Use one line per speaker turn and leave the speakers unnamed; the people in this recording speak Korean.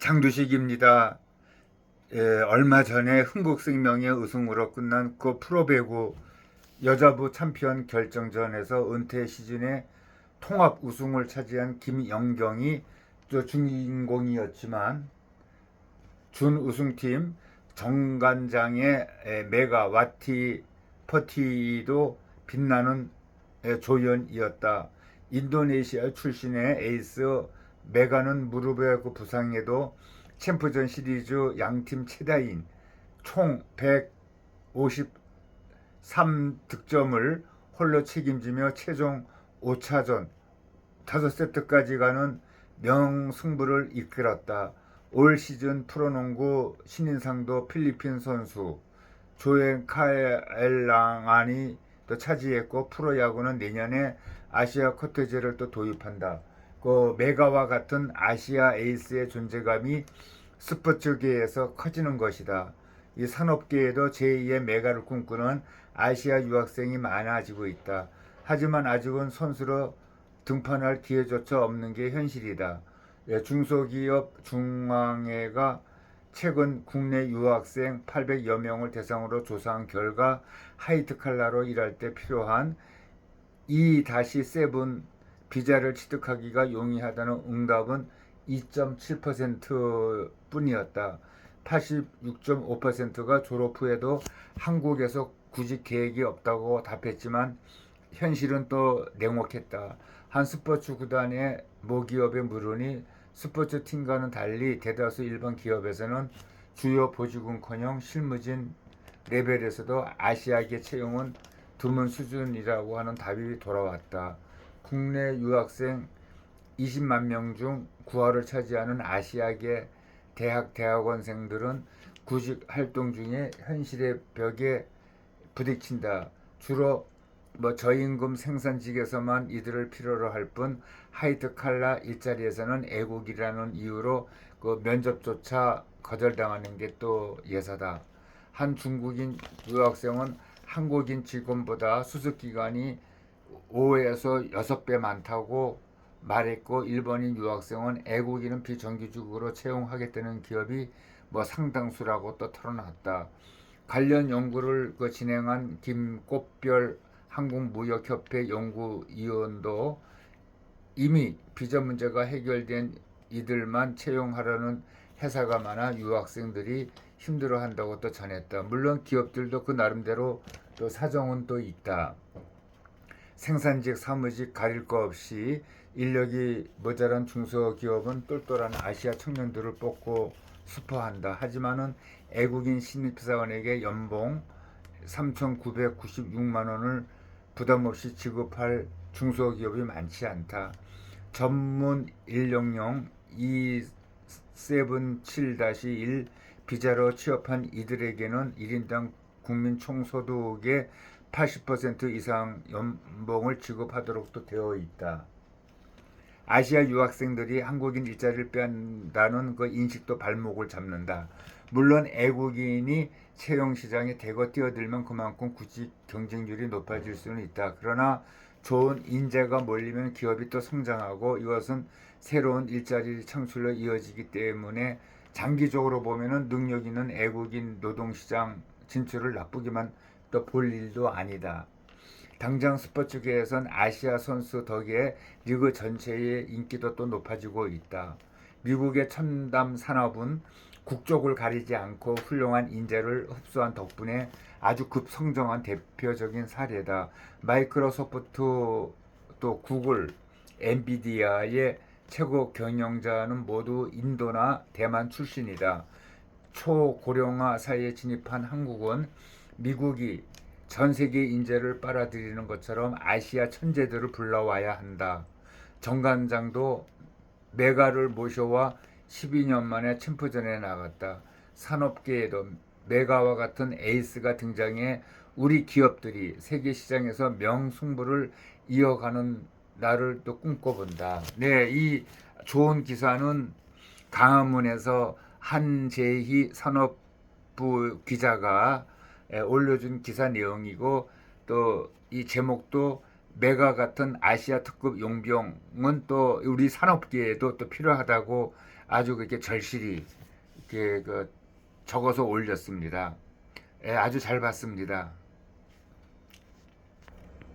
장두식입니다. 예, 얼마 전에 흥국생명의 우승으로 끝난 그 프로배구 여자부 챔피언 결정전에서 은퇴 시즌에 통합 우승을 차지한 김영경이 또 주인공이었지만 준 우승팀 정관장의 에, 메가 와티 퍼티도 빛나는 에, 조연이었다. 인도네시아 출신의 에이스 메가는 무릎의 그 부상에도 챔프전 시리즈 양팀 최다인 총 153득점을 홀로 책임지며 최종 5차전 5세트까지 가는 명승부를 이끌었다. 올 시즌 프로농구 신인상도 필리핀 선수 조엔 카엘랑안이 또 차지했고 프로야구는 내년에 아시아 코테제를 또 도입한다. 그 메가와 같은 아시아 에이스의 존재감이 스포츠계에서 커지는 것이다. 이 산업계에도 제2의 메가를 꿈꾸는 아시아 유학생이 많아지고 있다. 하지만 아직은 선수로 등판할 기회조차 없는 게 현실이다. 예, 중소기업 중앙회가 최근 국내 유학생 800여 명을 대상으로 조사한 결과 하이트 칼라로 일할 때 필요한 2-7 비자를 취득하기가 용이하다는 응답은 2.7% 뿐이었다. 86.5%가 졸업 후에도 한국에서 구직 계획이 없다고 답했지만 현실은 또 냉혹했다. 한 스포츠 구단의 모기업에 물으니 스포츠 팀과는 달리 대다수 일반 기업에서는 주요 보직은커녕 실무진 레벨에서도 아시아계 채용은 드문 수준이라고 하는 답이 돌아왔다. 국내 유학생 20만 명 중 9화를 차지하는 아시아계 대학 대학원생들은 구직 활동 중에 현실의 벽에 부딪힌다. 주로 뭐 저임금 생산직에서만 이들을 필요로 할 뿐 하이트 칼라 일자리에서는 애국이라는 이유로 그 면접조차 거절당하는 게 또 예사다. 한 중국인 유학생은 한국인 직원보다 수습 기간이 5에서 6배 많다고 말했고 일본인 유학생은 애국인은 비정규직으로 채용하겠다는 기업이 뭐 상당수라고 또 털어놨다. 관련 연구를 그 진행한 김꽃별 한국무역협회 연구위원도 이미 비자 문제가 해결된 이들만 채용하려는 회사가 많아 유학생들이 힘들어한다고 또 전했다. 물론 기업들도 그 나름대로 또 사정은 또 있다. 생산직, 사무직 가릴 거 없이 인력이 모자란 중소기업은 똘똘한 아시아 청년들을 뽑고 싶어한다. 하지만은 애국인 신입사원에게 연봉 3,996만 원을 부담 없이 지급할 중소기업이 많지 않다. 전문 인력용 277-1 비자로 취업한 이들에게는 1인당 국민 총소득의 80% 이상 연봉을 지급하도록도 되어 있다. 아시아 유학생들이 한국인 일자리를 빼앗는다는 그 인식도 발목을 잡는다. 물론 애국인이 채용 시장에 대거 뛰어들면 그만큼 구직 경쟁률이 높아질 수는 있다. 그러나 좋은 인재가 몰리면 기업이 또 성장하고 이것은 새로운 일자리 창출로 이어지기 때문에 장기적으로 보면은 능력 있는 애국인 노동시장 진출을 나쁘게만 또 볼 일도 아니다. 당장 스포츠 계에선 아시아 선수 덕에 리그 전체의 인기도 또 높아지고 있다. 미국의 첨단 산업은 국적을 가리지 않고 훌륭한 인재를 흡수한 덕분에 아주 급성장한 대표적인 사례다. 마이크로소프트 또 구글, 엔비디아의 최고 경영자는 모두 인도나 대만 출신이다. 초고령화 사회에 진입한 한국은 미국이 전 세계 인재를 빨아들이는 것처럼 아시아 천재들을 불러와야 한다. 정관장도 메가를 모셔와 12년 만에 챔프전에 나갔다. 산업계에도 메가와 같은 에이스가 등장해 우리 기업들이 세계 시장에서 명승부를 이어가는 날을 또 꿈꿔본다. 네, 이 좋은 기사는 강화문에서 한재희 산업부 기자가 에, 올려준 기사 내용이고 또 이 제목도 메가 같은 아시아 특급 용병은 또 우리 산업계에도 또 필요하다고 아주 그렇게 절실히 이렇게 그 적어서 올렸습니다. 예, 아주 잘 봤습니다.